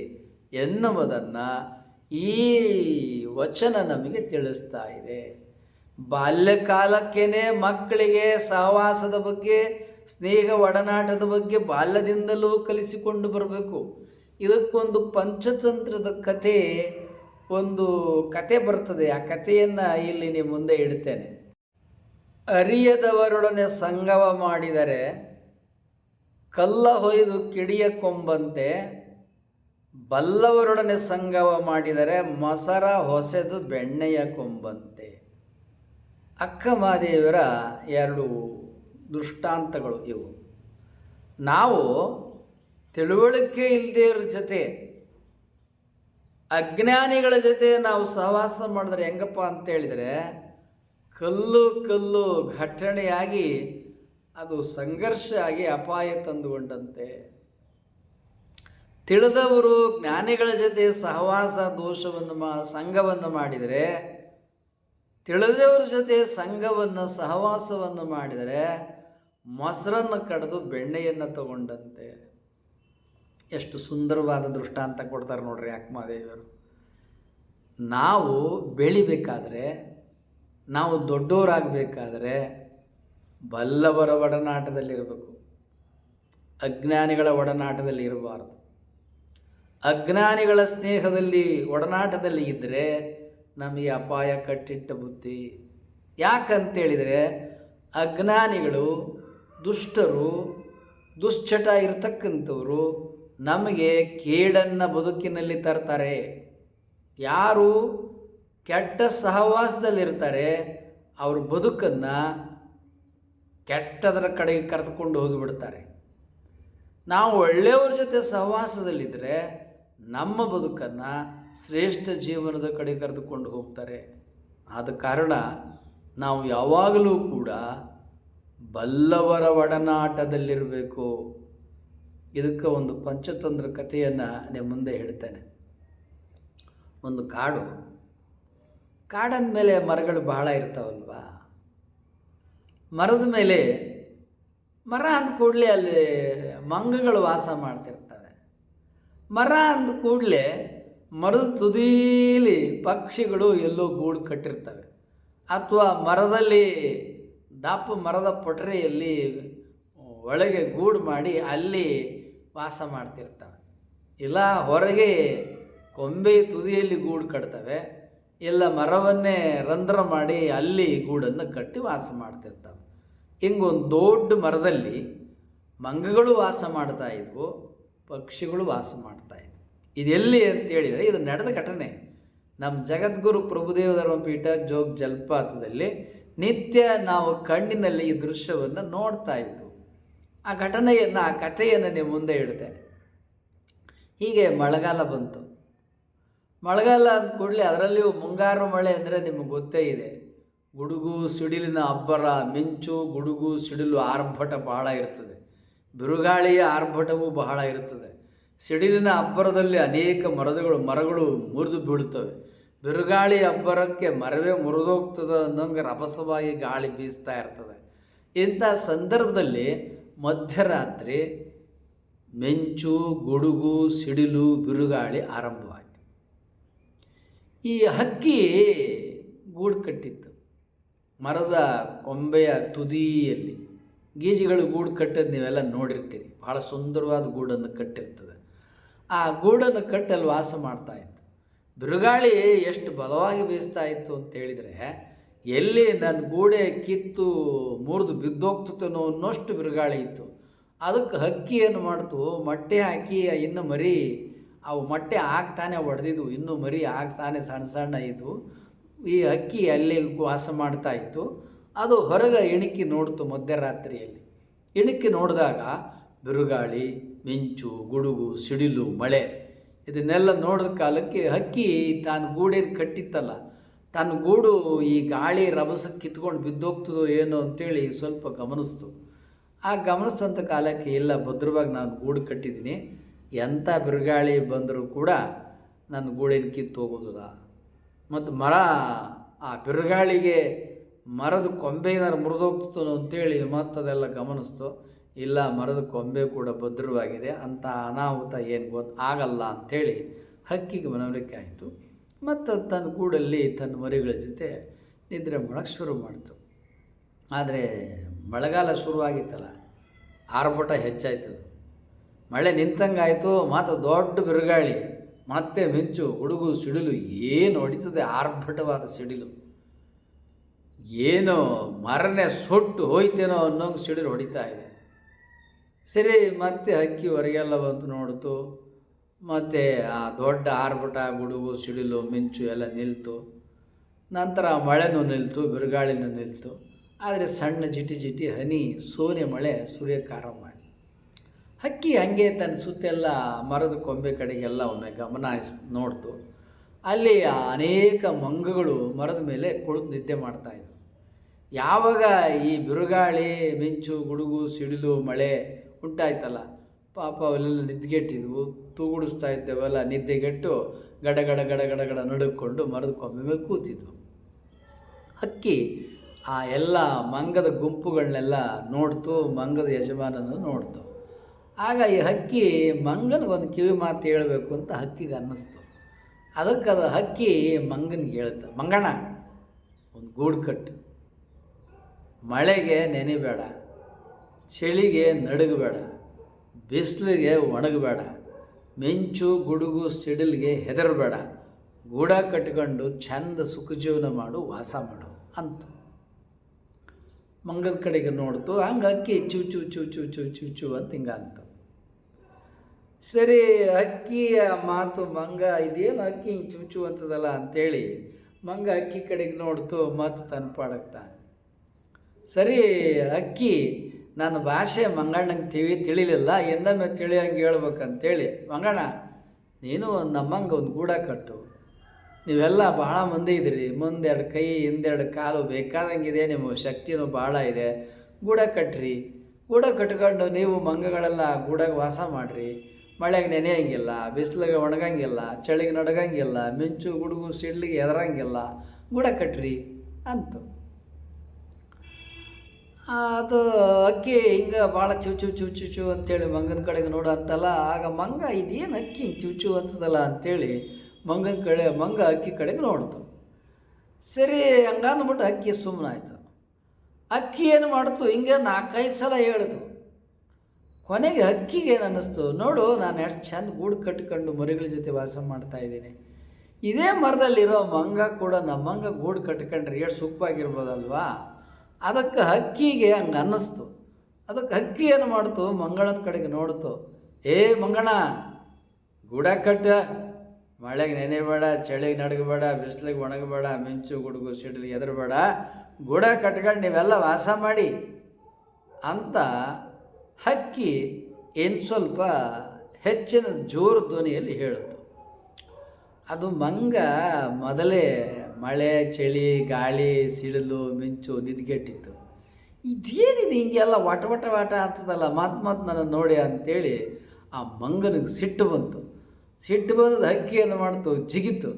ಎನ್ನುವುದನ್ನು ಈ ವಚನ ನಮಗೆ ತಿಳಿಸ್ತಾ ಇದೆ. ಬಾಲ್ಯಕಾಲಕ್ಕೇ ಮಕ್ಕಳಿಗೆ ಸಹವಾಸದ ಬಗ್ಗೆ ಸ್ನೇಹ ಒಡನಾಟದ ಬಗ್ಗೆ ಬಾಲ್ಯದಿಂದಲೂ ಕಲಿಸಿಕೊಂಡು ಬರಬೇಕು. ಇದಕ್ಕೊಂದು ಪಂಚತಂತ್ರದ ಕಥೆ, ಒಂದು ಕತೆ ಬರ್ತದೆ. ಆ ಕಥೆಯನ್ನು ಇಲ್ಲಿ ನಿಮ್ಮ ಮುಂದೆ ಇಡ್ತೇನೆ. ಅರಿಯದವರೊಡನೆ ಸಂಗಮ ಮಾಡಿದರೆ, ಕಲ್ಲ ಹೊಯ್ದು ಕಿಡಿಯ ಕೊಂಬಂತೆ, ಬಲ್ಲವರೊಡನೆ ಸಂಗಮ ಮಾಡಿದರೆ ಮಸರ ಹೊಸೆದು ಬೆಣ್ಣೆಯ ಕೊಂಬಂತೆ. ಅಕ್ಕ ಮಹಾದೇವರ ಎರಡು ದೃಷ್ಟಾಂತಗಳು ಇವು. ನಾವು ತಿಳುವಳಿಕೆ ಇಲ್ಲದೇ ಇರೋ ಜೊತೆ, ಅಜ್ಞಾನಿಗಳ ಜೊತೆ ನಾವು ಸಹವಾಸ ಮಾಡಿದ್ರೆ ಹೆಂಗಪ್ಪ ಅಂತೇಳಿದರೆ, ಕಲ್ಲು ಕಲ್ಲು ಘಟನೆಯಾಗಿ ಅದು ಸಂಘರ್ಷ ಆಗಿ ಅಪಾಯ ತಂದುಕೊಂಡಂತೆ. ತಿಳಿದವರು ಜ್ಞಾನಿಗಳ ಜೊತೆ ಸಹವಾಸ, ದೋಷವನ್ನು ಮಾ, ಸಂಘವನ್ನು ಮಾಡಿದರೆ, ತಿಳಿದವರ ಜೊತೆ ಸಂಘವನ್ನು, ಸಹವಾಸವನ್ನು ಮಾಡಿದರೆ ಮೊಸರನ್ನು ಕಡಿದು ಬೆಣ್ಣೆಯನ್ನು ತಗೊಂಡಂತೆ. ಎಷ್ಟು ಸುಂದರವಾದ ದೃಷ್ಟಾಂತ ಕೊಡ್ತಾರೆ ನೋಡ್ರಿ ಅಕ್ಮಾದೇವಿಯವರು ನಾವು ಬೆಳಿಬೇಕಾದ್ರೆ, ನಾವು ದೊಡ್ಡವರಾಗಬೇಕಾದ್ರೆ ಬಲ್ಲವರ ಒಡನಾಟದಲ್ಲಿರಬೇಕು. ಅಜ್ಞಾನಿಗಳ ಒಡನಾಟದಲ್ಲಿ ಇರಬಾರ್ದು ಅಜ್ಞಾನಿಗಳ ಸ್ನೇಹದಲ್ಲಿ ಒಡನಾಟದಲ್ಲಿ ಇದ್ದರೆ ನಮಗೆ ಅಪಾಯ ಕಟ್ಟಿಟ್ಟ ಬುದ್ಧಿ. ಯಾಕಂತೇಳಿದರೆ, ಅಜ್ಞಾನಿಗಳು ದುಷ್ಟರು, ದುಶ್ಚಟ ಇರತಕ್ಕಂಥವರು ನಮಗೆ ಕೇಡನ್ನು ಬದುಕಿನಲ್ಲಿ ತರ್ತಾರೆ. ಯಾರು ಕೆಟ್ಟ ಸಹವಾಸದಲ್ಲಿರ್ತಾರೆ, ಅವ್ರ ಬದುಕನ್ನು ಕೆಟ್ಟದರ ಕಡೆಗೆ ಕರೆದುಕೊಂಡು ಹೋಗಿಬಿಡ್ತಾರೆ. ನಾವು ಒಳ್ಳೆಯವ್ರ ಜೊತೆ ಸಹವಾಸದಲ್ಲಿದ್ದರೆ ನಮ್ಮ ಬದುಕನ್ನು ಶ್ರೇಷ್ಠ ಜೀವನದ ಕಡೆ ಕರೆದುಕೊಂಡು ಹೋಗ್ತಾರೆ. ಆದ ಕಾರಣ ನಾವು ಯಾವಾಗಲೂ ಕೂಡ ಬಲ್ಲವರ ಒಡನಾಟದಲ್ಲಿರಬೇಕು. ಇದಕ್ಕೆ ಒಂದು ಪಂಚತಂತ್ರ ಕಥೆಯನ್ನು ನಿಮ್ಮ ಮುಂದೆ ಹೇಳ್ತೇನೆ. ಒಂದು ಕಾಡು. ಕಾಡಂದ ಮೇಲೆ ಮರಗಳು ಬಹಳ ಇರ್ತಾವಲ್ವ? ಮರದ ಮೇಲೆ ಮರ ಅಂದ ಕೂಡಲೇ ಅಲ್ಲಿ ಮಂಗಗಳು ವಾಸ ಮಾಡ್ತಿರ್ತವೆ. ಮರ ಅಂದ ಕೂಡಲೇ ಮರದ ತುದೀಲಿ ಪಕ್ಷಿಗಳು ಎಲ್ಲೋ ಗೂಡು ಕಟ್ಟಿರ್ತವೆ. ಅಥವಾ ಮರದಲ್ಲಿ ದಪ್ಪ ಮರದ ಪೊಟರೆಯಲ್ಲಿ ಒಳಗೆ ಗೂಡು ಮಾಡಿ ಅಲ್ಲಿ ವಾಸ ಮಾಡ್ತಿರ್ತವೆ. ಇಲ್ಲ ಹೊರಗೆ ಕೊಂಬೆ ತುದಿಯಲ್ಲಿ ಗೂಡು ಕಟ್ತವೆ, ಇಲ್ಲ ಮರವನ್ನೇ ರಂಧ್ರ ಮಾಡಿ ಅಲ್ಲಿ ಗೂಡನ್ನು ಕಟ್ಟಿ ವಾಸ ಮಾಡ್ತಿರ್ತವೆ. ಹಿಂಗೊಂದು ದೊಡ್ಡ ಮರದಲ್ಲಿ ಮಂಗಗಳು ವಾಸ ಮಾಡ್ತಾ ಇದ್ವು, ಪಕ್ಷಿಗಳು ವಾಸ ಮಾಡ್ತಾ ಇದ್ವು. ಇದೆಲ್ಲಿ ಅಂತ ಹೇಳಿದರೆ ಇದು ನಡೆದ ಘಟನೆ. ನಮ್ಮ ಜಗದ್ಗುರು ಪ್ರಭುದೇವ ಧರ್ಮಪೀಠ ಜೋಗ್ ಜಲಪಾತದಲ್ಲಿ ನಿತ್ಯ ನಾವು ಕಣ್ಣಿನಲ್ಲಿ ಈ ದೃಶ್ಯವನ್ನು ನೋಡ್ತಾ ಇದ್ದು ಆ ಘಟನೆಯನ್ನು, ಆ ಕಥೆಯನ್ನು ನೀವು ಮುಂದೆ ಇಡಿದೆ ಹೀಗೆ ಮಳೆಗಾಲ ಬಂತು. ಮಳೆಗಾಲ ಅಂದ ಕೂಡಲೇ ಅದರಲ್ಲಿಯೂ ಮುಂಗಾರು ಮಳೆ ಅಂದರೆ ನಿಮಗೆ ಗೊತ್ತೇ ಇದೆ. ಗುಡುಗು ಸಿಡಿಲಿನ ಅಬ್ಬರ, ಮಿಂಚು, ಗುಡುಗು ಸಿಡಿಲು ಆರ್ಭಟ ಬಹಳ ಇರ್ತದೆ. ಬಿರುಗಾಳಿಯ ಆರ್ಭಟವೂ ಬಹಳ ಇರುತ್ತದೆ ಸಿಡಿಲಿನ ಅಬ್ಬರದಲ್ಲಿ ಅನೇಕ ಮರಗಳು ಮರಗಳು ಮುರಿದು ಬೀಳುತ್ತವೆ. ಬಿರುಗಾಳಿ ಅಬ್ಬರಕ್ಕೆ ಮರವೇ ಮುರಿದೋಗ್ತದೆ ಅನ್ನೋಂಗೆ ರಭಸವಾಗಿ ಗಾಳಿ ಬೀಸ್ತಾ ಇರ್ತದೆ. ಇಂಥ ಸಂದರ್ಭದಲ್ಲಿ ಮಧ್ಯರಾತ್ರಿ ಮೆಂಚು, ಗುಡುಗು, ಸಿಡಿಲು, ಬಿರುಗಾಳಿ ಆರಂಭವಾಯಿತು. ಈ ಹಕ್ಕಿ ಗೂಡು ಕಟ್ಟಿತ್ತು. ಮರದ ಕೊಂಬೆಯ ತುದಿಯಲ್ಲಿ ಗೀಜಿಗಳು ಗೂಡು ಕಟ್ಟೋದು ನೀವೆಲ್ಲ ನೋಡಿರ್ತೀರಿ. ಭಾಳ ಸುಂದರವಾದ ಗೂಡನ್ನು ಕಟ್ಟಿರ್ತದೆ. ಆ ಗೂಡನ್ನು ಕಟ್ಟಲ್ಲಿ ವಾಸ ಮಾಡ್ತಾ ಇತ್ತು. ಬಿರುಗಾಳಿ ಎಷ್ಟು ಬಲವಾಗಿ ಬೀಸ್ತಾ ಇತ್ತು ಅಂತ ಹೇಳಿದರೆ, ಎಲ್ಲಿ ನನ್ನ ಗೂಡೆ ಕಿತ್ತು ಮುರಿದು ಬಿದ್ದೋಗ್ತಿತ್ತನೋ ಅನ್ನೋಷ್ಟು ಬಿರುಗಾಳಿ ಇತ್ತು. ಅದಕ್ಕೆ ಹಕ್ಕಿ ಏನು ಮಾಡ್ತು, ಮೊಟ್ಟೆ ಹಾಕಿ ಇನ್ನು ಮರಿ, ಅವು ಮೊಟ್ಟೆ ಆಗ್ತಾನೆ ಒಡೆದಿದ್ದು ಇನ್ನೂ ಮರಿ ಆಗ್ತಾನೆ ಸಣ್ಣ ಸಣ್ಣ ಇದ್ವು. ಈ ಹಕ್ಕಿ ಅಲ್ಲಿ ವಾಸ ಮಾಡ್ತಾ ಇತ್ತು. ಅದು ಹೊರಗೆ ಇಣುಕಿ ನೋಡ್ತು ಮಧ್ಯರಾತ್ರಿಯಲ್ಲಿ. ಇಣುಕಿ ನೋಡಿದಾಗ ಬಿರುಗಾಳಿ, ಮಿಂಚು, ಗುಡುಗು, ಸಿಡಿಲು, ಮಳೆ. ಇದನ್ನೆಲ್ಲ ನೋಡಿದ ಕಾಲಕ್ಕೆ ಹಕ್ಕಿ ತಾನು ಗೂಡೇನು ಕಟ್ಟಿತ್ತಲ್ಲ. ತನ್ನ ಗೂಡು ಈ ಗಾಳಿ ರಭಸಕ್ಕೆ ಕಿತ್ಕೊಂಡು ಬಿದ್ದೋಗ್ತದೋ ಏನೋ ಅಂತೇಳಿ ಸ್ವಲ್ಪ ಗಮನಿಸ್ತು. ಆ ಗಮನಿಸಿದಂಥ ಕಾಲಕ್ಕೆ, ಇಲ್ಲ, ಭದ್ರವಾಗಿ ನಾನು ಗೂಡು ಕಟ್ಟಿದ್ದೀನಿ. ಎಂಥ ಬಿರುಗಾಳಿ ಬಂದರೂ ಕೂಡ ನನ್ನ ಗೂಡೇನು ಕಿತ್ತು ಹೋಗೋದಿಲ್ಲ. ಮತ್ತು ಮರ, ಆ ಬಿರುಗಾಳಿಗೆ ಮರದ ಕೊಂಬೆ ಏನಾದ್ರು ಮುರಿದೋಗ್ತದೋ ಅಂತೇಳಿ ಮತ್ತದೆಲ್ಲ ಗಮನಿಸ್ತು. ಇಲ್ಲ, ಮರದ ಕೊಂಬೆ ಕೂಡ ಭದ್ರವಾಗಿದೆ, ಅಂತ ಅನಾಹುತ ಏನು ಗೊತ್ತು ಆಗಲ್ಲ ಅಂಥೇಳಿ ಹಕ್ಕಿಗೆ ಮನವರಿಕೆ ಆಯಿತು. ಮತ್ತು ತನ್ನ ಗೂಡಲ್ಲಿ ತನ್ನ ಮರಿಗಳ ಜೊತೆ ನಿದ್ರೆ ಮಾಡೋಕ್ಕೆ ಶುರು ಮಾಡಿತು. ಆದರೆ ಮಳೆಗಾಲ ಶುರುವಾಗಿತ್ತಲ್ಲ, ಆರ್ಭಟ ಹೆಚ್ಚಾಯ್ತದು. ಮಳೆ ನಿಂತಂಗಾಯಿತು ಮತ್ತು ದೊಡ್ಡ ಬಿರುಗಾಳಿ, ಮತ್ತೆ ಮಿಂಚು, ಹುಡುಗು, ಸಿಡಿಲು, ಏನು ಹೊಡಿತದೆ ಆರ್ಭಟವಾದ ಸಿಡಿಲು. ಏನೋ ಮರನೇ ಸುಟ್ಟು ಹೋಯ್ತೇನೋ ಅನ್ನೋಂಗೆ ಸಿಡಿಲು ಹೊಡಿತಾ ಇದೆ. ಸರಿ, ಮತ್ತೆ ಹಕ್ಕಿ ಹೊರಗೆಲ್ಲ ಬಂದು ನೋಡ್ತು. ಮತ್ತು ಆ ದೊಡ್ಡ ಆರ್ಭಟ, ಗುಡುಗು, ಸಿಡಿಲು, ಮಿಂಚು ಎಲ್ಲ ನಿಲ್ತು. ನಂತರ ಮಳೆನೂ ನಿಲ್ತು, ಬಿರುಗಾಳಿನೂ ನಿಲ್ತು. ಆದರೆ ಸಣ್ಣ ಜಿಟಿ ಜಿಟಿ ಹನಿ, ಸೋನೆ ಮಳೆ, ಸೂರ್ಯಕಾರ ಮಾಡಿ ಹಕ್ಕಿ ಹಾಗೆ ತನ್ನ ಸುತ್ತೆಲ್ಲ ಮರದ ಕೊಂಬೆ ಕಡೆಗೆಲ್ಲ ಒಮ್ಮೆ ಗಮನ ನೋಡ್ತು. ಅಲ್ಲಿ ಅನೇಕ ಮಂಗಗಳು ಮರದ ಮೇಲೆ ಕುಳಿತು ನಿದ್ದೆ ಮಾಡ್ತಾಯಿದ್ವು ಯಾವಾಗ ಈ ಬಿರುಗಾಳಿ, ಮಿಂಚು, ಗುಡುಗು, ಸಿಡಿಲು, ಮಳೆ ಉಂಟಾಯ್ತಲ್ಲ. ಪಾಪ ಅವೆಲ್ಲ ನಿದ್ದೆಗೆಟ್ಟಿದ್ವು ತೂಗುಡಿಸ್ತಾ ಇದ್ದೇವಲ್ಲ ನಿದ್ದೆಗೆಟ್ಟು ಗಡ ಗಡ ಗಡ ಗಡ ಗಡ ನಡುಕೊಂಡು ಮರದ ಕೊಂಬೆ ಮೇಲೆ ಕೂತಿದ್ವು. ಹಕ್ಕಿ ಆ ಎಲ್ಲ ಮಂಗದ ಗುಂಪುಗಳನ್ನೆಲ್ಲ ನೋಡ್ತು, ಮಂಗದ ಯಜಮಾನನ ನೋಡ್ತು. ಆಗ ಈ ಹಕ್ಕಿ ಮಂಗನಿಗೊಂದು ಕಿವಿ ಮಾತು ಹೇಳಬೇಕು ಅಂತ ಹಕ್ಕಿಗೆ ಅನ್ನಿಸ್ತು. ಅದಕ್ಕೆ ಅದು ಹಕ್ಕಿ ಮಂಗನಿಗೆ ಹೇಳ್ತ, ಮಂಗಣ್ಣ, ಒಂದು ಗೂಡು ಕಟ್ಟು. ಮಳೆಗೆ ನೆನೆಬೇಡ ಚಳಿಗೆ ನಡುಗಬೇಡ, ಬಿಸಿಲಿಗೆ ಒಣಗಬೇಡ, ಮಿಂಚು ಗುಡುಗು ಸಿಡಿಲಿಗೆ ಹೆದರಬೇಡ, ಗೂಡ ಕಟ್ಕೊಂಡು ಚಂದ ಸುಖ ಜೀವನ ಮಾಡು, ವಾಸ ಮಾಡು ಅಂತ. ಮಂಗದ ಕಡೆಗೆ ನೋಡ್ತು, ಹಂಗೆ ಅಕ್ಕಿ ಚೂ ಚೂ ಚೂ ಚೂ ಚೂ ಚೂ ಚೂ ಅಂತ ಹಿಂಗೆ ಅಂತ. ಸರಿ ಅಕ್ಕಿಯ ಮಾತು ಮಂಗ, ಇದೇನು ಅಕ್ಕಿ ಹಿಂಗೆ ಚೂ ಚೂ ಅಂತದಲ್ಲ ಅಂತೇಳಿ ಮಂಗ ಅಕ್ಕಿ ಕಡೆಗೆ ನೋಡ್ತು ಮತ್ತು ತನ್ನ ಸರಿ, ಅಕ್ಕಿ ನನ್ನ ಭಾಷೆ ಮಂಗಣ್ಣಂಗೆ ತಿಳಿ ತಿಳಿಲಿಲ್ಲ, ಎಂದೊಮ್ಮೆ ತಿಳಿಯಂಗೆ ಹೇಳ್ಬೇಕಂತೇಳಿ ಮಂಗಣ್ಣ ನೀನು ನಮ್ಮಂಗೆ ಒಂದು ಗೂಡ ಕಟ್ಟು. ನೀವೆಲ್ಲ ಭಾಳ ಮಂದಿ ಇದ್ರಿ ಮುಂದೆರಡು ಕೈ, ಹಿಂದೆರಡು ಕಾಲು ಬೇಕಾದಂಗಿದೆ, ನಿಮ್ಮ ಶಕ್ತಿನೂ ಭಾಳ ಇದೆ. ಗೂಡ ಕಟ್ಟ್ರಿ ಗೂಡ ಕಟ್ಕೊಂಡು ನೀವು ಮಂಗಗಳೆಲ್ಲ ಗೂಡಾಗ ವಾಸ ಮಾಡಿರಿ. ಮಳೆಗೆ ನೆನೆಯಂಗಿಲ್ಲ, ಬಿಸಿಲಿಗೆ ಒಣಗಂಗಿಲ್ಲ, ಚಳಿಗೆ ನಡಗಂಗಿಲ್ಲ, ಮಿಂಚು, ಗುಡುಗು, ಸಿಡ್ಲಿಗೆ ಎದರಂಗಿಲ್ಲ ಗೂಡ ಕಟ್ಟ್ರಿ ಅಂತು. ಅದು ಅಕ್ಕಿ ಹಿಂಗೆ ಭಾಳ ಚುಚು ಚು ಚು ಚು ಅಂತೇಳಿ ಮಂಗನ ಕಡೆಗೆ ನೋಡು ಅಂತಲ್ಲ, ಆಗ ಮಂಗ ಇದೇನು ಅಕ್ಕಿ ಚುಚು ಚು ಅಂತದಲ್ಲ ಅಂತೇಳಿ ಮಂಗನ ಕಡೆ, ಮಂಗ ಅಕ್ಕಿ ಕಡೆಗೆ ನೋಡ್ತು. ಸರಿ, ಹಂಗಂದ್ಬಿಟ್ಟು ಅಕ್ಕಿ ಸುಮ್ಮನಾಯ್ತು ಅಕ್ಕಿ ಏನು ಮಾಡ್ತು? ಹಿಂಗೆ ನಾಲ್ಕೈದು ಸಲ ಹೇಳಿತು. ಕೊನೆಗೆ ಅಕ್ಕಿಗೆ ಏನು ಅನ್ನಿಸ್ತು? ನೋಡು, ನಾನು ಎಷ್ಟು ಚಂದ ಗೂಡು ಕಟ್ಕೊಂಡು ಮರಿಗಳ ಜೊತೆ ವಾಸ ಮಾಡ್ತಾ ಇದ್ದೀನಿ. ಇದೇ ಮರದಲ್ಲಿರೋ ಮಂಗ ಕೂಡ ನಮ್ಮಂಗ ಗೂಡು ಕಟ್ಕೊಂಡ್ರೆ ಎಷ್ಟು ಸುಖವಾಗಿರ್ಬೋದಲ್ವಾ ಅದಕ್ಕೆ ಹಕ್ಕಿಗೆ ಹಂಗೆ ಅನ್ನಿಸ್ತು. ಅದಕ್ಕೆ ಹಕ್ಕಿ ಏನು ಮಾಡ್ತು? ಮಂಗಳನ ಕಡೆಗೆ ನೋಡ್ತು. ಏ ಮಂಗಣ, ಗುಡ ಕಟ್ಟ. ಮಳೆಗೆ ನೆನೆಬೇಡ ಚಳಿಗೆ ನಡಗಬೇಡ, ಬಿಸಿಲಿಗೆ ಒಣಗಬೇಡ, ಮಿಂಚು, ಗುಡುಗು, ಸಿಡಿಲಿ ಎದರಬೇಡ. ಗುಡ ಕಟ್ಕೊಂಡು ನೀವೆಲ್ಲ ವಾಸ ಮಾಡಿ ಅಂತ ಹಕ್ಕಿ ಏನು ಸ್ವಲ್ಪ ಹೆಚ್ಚಿನ ಜೋರು ಧ್ವನಿಯಲ್ಲಿ ಹೇಳಿತು ಅದು ಮಂಗ ಮೊದಲೇ ಮಳೆ, ಚಳಿ, ಗಾಳಿ, ಸಿಡಿಲು, ಮಿಂಚು, ನಿದ್ಗೆಟ್ಟಿತ್ತು. ಇದೇನಿದೆ ಹಿಂಗೆಲ್ಲ ವಟ ವಟ ವಾಟ ಆಗ್ತದಲ್ಲ? ಮಾತು ಮಾತು ನನ್ನ ನೋಡಿ ಅಂತೇಳಿ ಆ ಮಂಗನಿಗೆ ಸಿಟ್ಟು ಬಂತು. ಸಿಟ್ಟು ಬಂದದ ಹಕ್ಕಿ ಏನು ಮಾಡ್ತು, ಜಿಗಿತು.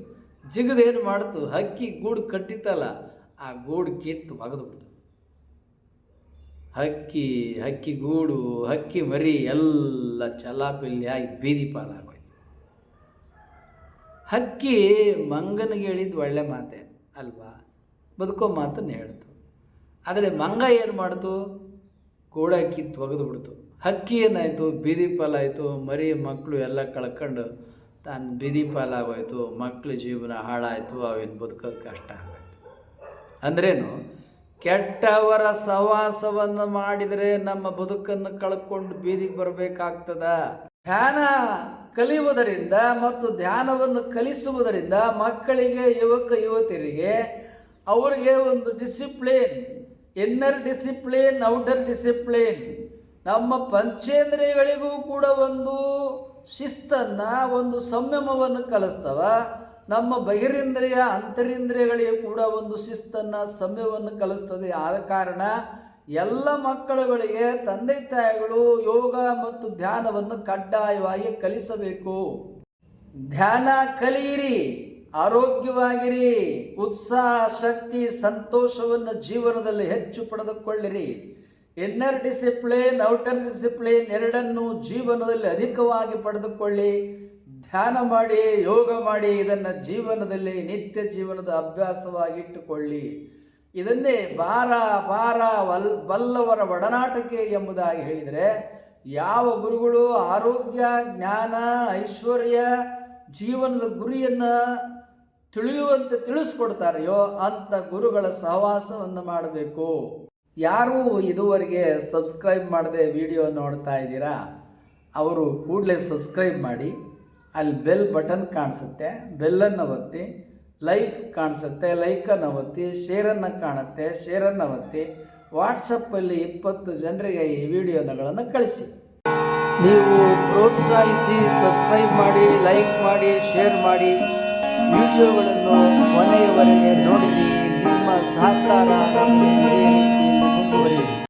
ಜಿಗಿದು ಏನು ಮಾಡ್ತು? ಹಕ್ಕಿ ಗೂಡು ಕಟ್ಟಿತ್ತಲ್ಲ, ಆ ಗೂಡು ಕಿತ್ತು ಒಗೆದು ಬಿಡ್ತು ಹಕ್ಕಿ ಹಕ್ಕಿ ಗೂಡು, ಹಕ್ಕಿ ಮರಿ, ಎಲ್ಲ ಚಲಾಪಿಲ್ಲಿ ಆಗಿ ಬೀದಿ ಪಾಲಾಗೋಯ್ತು ಹಕ್ಕಿ ಮಂಗನಿಗೆ ಹೇಳಿದ್ದು ಒಳ್ಳೆ ಮಾತೆ ಅಲ್ವಾ? ಬದುಕೋ ಮಾತನ್ನು ಹೇಳ್ತು. ಆದರೆ ಮಂಗ ಏನು ಮಾಡ್ತು? ಗೋಡಕ್ಕಿ ತೊಗೆದು ಬಿಡ್ತು. ಹಕ್ಕಿ ಏನಾಯಿತು? ಬೀದಿ ಪಾಲಾಯಿತು. ಮರಿ ಮಕ್ಕಳು ಎಲ್ಲ ಕಳ್ಕೊಂಡು ತಾನು ಬೀದಿ ಪಾಲಾಗೋಯ್ತು. ಮಕ್ಕಳ ಜೀವನ ಹಾಳಾಯಿತು. ಅವೇನು ಬದುಕೋದು ಕಷ್ಟ ಆಗೋಯ್ತು. ಅಂದ್ರೇನು? ಕೆಟ್ಟವರ ಸಹವಾಸವನ್ನು ಮಾಡಿದರೆ ನಮ್ಮ ಬದುಕನ್ನು ಕಳ್ಕೊಂಡು ಬೀದಿಗೆ ಬರಬೇಕಾಗ್ತದ? ಧ್ಯಾನ! ಕಲಿಯುವುದರಿಂದ ಮತ್ತು ಧ್ಯಾನವನ್ನು ಕಲಿಸುವುದರಿಂದ ಮಕ್ಕಳಿಗೆ, ಯುವಕ ಯುವತಿಯರಿಗೆ ಅವರಿಗೆ ಒಂದು discipline inner discipline outer discipline ನಮ್ಮ ಪಂಚೇಂದ್ರಿಯಗಳಿಗೂ ಕೂಡ ಒಂದು ಶಿಸ್ತನ್ನು, ಒಂದು ಸಂಯಮವನ್ನು ಕಲಿಸ್ತವ. ನಮ್ಮ ಬಹಿರೇಂದ್ರಿಯ, ಅಂತರಿಂದ್ರಿಯಗಳಿಗೆ ಕೂಡ ಒಂದು ಶಿಸ್ತನ್ನು, ಸಂಯಮವನ್ನು ಕಲಿಸ್ತದೆ. ಆದ ಕಾರಣ ಎಲ್ಲ ಮಕ್ಕಳುಗಳಿಗೆ ತಂದೆ ತಾಯಿಗಳು ಯೋಗ ಮತ್ತು ಧ್ಯಾನವನ್ನು ಕಡ್ಡಾಯವಾಗಿ ಕಲಿಸಬೇಕು. ಧ್ಯಾನ ಕಲಿಯಿರಿ, ಆರೋಗ್ಯವಾಗಿರಿ, ಉತ್ಸಾಹ, ಶಕ್ತಿ, ಸಂತೋಷವನ್ನು ಜೀವನದಲ್ಲಿ ಹೆಚ್ಚು ಪಡೆದುಕೊಳ್ಳಿರಿ. ಇನ್ನರ್ ಡಿಸಿಪ್ಲಿನ್ ಔಟರ್ ಡಿಸಿಪ್ಲಿನ್ ಎರಡನ್ನು ಜೀವನದಲ್ಲಿ ಅಧಿಕವಾಗಿ ಪಡೆದುಕೊಳ್ಳಿ. ಧ್ಯಾನ ಮಾಡಿ, ಯೋಗ ಮಾಡಿ ಇದನ್ನು ಜೀವನದಲ್ಲಿ ನಿತ್ಯ ಜೀವನದ ಅಭ್ಯಾಸವಾಗಿಟ್ಟುಕೊಳ್ಳಿ. ಇದನ್ನೇ ಬಾರ ಬಾರ ವಲ್ ಬಲ್ಲವರ ಒಡನಾಟಕ್ಕೆ ಎಂಬುದಾಗಿ ಹೇಳಿದರೆ, ಯಾವ ಗುರುಗಳು ಆರೋಗ್ಯ, ಜ್ಞಾನ, ಐಶ್ವರ್ಯ, ಜೀವನದ ಗುರಿಯನ್ನು ತಿಳಿಯುವಂತೆ ತಿಳಿಸ್ಕೊಡ್ತಾರೆಯೋ ಅಂಥ ಗುರುಗಳ ಸಹವಾಸವನ್ನು ಮಾಡಬೇಕು. ಯಾರು ಇದುವರೆಗೆ ಸಬ್ಸ್ಕ್ರೈಬ್ ಮಾಡದೆ ವಿಡಿಯೋ ನೋಡ್ತಾ ಇದ್ದೀರಾ, ಅವರು ಕೂಡಲೇ ಸಬ್ಸ್ಕ್ರೈಬ್ ಮಾಡಿ, ಅಲ್ಲಿ ಬೆಲ್ ಬಟನ್ ಕಾಣಿಸುತ್ತೆ, ಬೆಲ್ಲನ್ನು ಒತ್ತಿ ಲೈಕ್ ಕಾಣಿಸುತ್ತೆ ಲೈಕನ್ನು ಒತ್ತಿ ಶೇರನ್ನು ಕಾಣುತ್ತೆ ಶೇರನ್ನು ಒತ್ತಿ ವಾಟ್ಸಪ್ಪಲ್ಲಿ ಇಪ್ಪತ್ತು ಜನರಿಗೆ ಈ ವಿಡಿಯೋನಗಳನ್ನು ಕಳಿಸಿ. ನೀವು ಪ್ರೋತ್ಸಾಹಿಸಿ ಸಬ್ಸ್ಕ್ರೈಬ್ ಮಾಡಿ ಲೈಕ್ ಮಾಡಿ ಶೇರ್ ಮಾಡಿ. ವಿಡಿಯೋಗಳನ್ನು ಕೊನೆಯವರೆಗೆ ನೋಡಿರಿ. ನಿಮ್ಮ ಸಹಕಾರ ನಮಗೆ